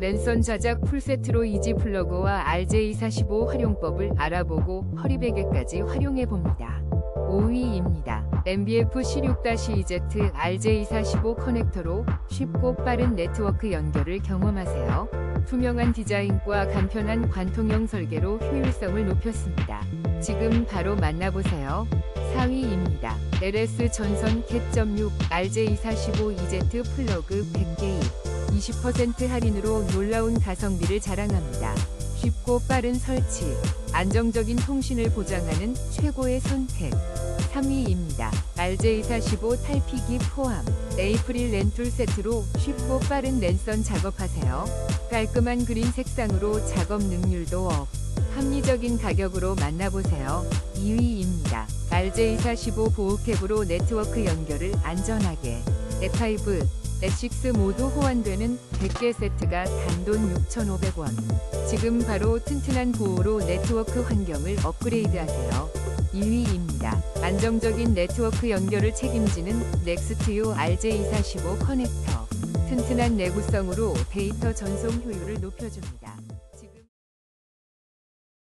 랜선 자작 풀세트로 이지 플러그와 RJ45 활용법을 알아보고 허리베개까지 활용해 봅니다. 5위입니다. MBF C6-EZ RJ45 커넥터로 쉽고 빠른 네트워크 연결을 경험하세요. 투명한 디자인과 간편한 관통형 설계로 효율성을 높였습니다. 지금 바로 만나보세요. 4위입니다. LS 전선 캣.6 RJ45EZ 플러그 100개입 20% 할인으로 놀라운 가성비를 자랑합니다. 쉽고 빠른 설치, 안정적인 통신을 보장하는 최고의 선택. 3위입니다. RJ45 탈피기 포함. 에이프릴 렌툴 세트로 쉽고 빠른 랜선 작업하세요. 깔끔한 그린 색상으로 작업 능률도 업. 합리적인 가격으로 만나보세요. 2위입니다. RJ45 보호캡으로 네트워크 연결을 안전하게. F5, F6 모두 호환되는 100개 세트가 단돈 6,500원. 지금 바로 튼튼한 보호로 네트워크 환경을 업그레이드하세요. 2위입니다. 안정적인 네트워크 연결을 책임지는 넥스트유 RJ45 커넥터. 튼튼한 내구성으로 데이터 전송 효율을 높여줍니다.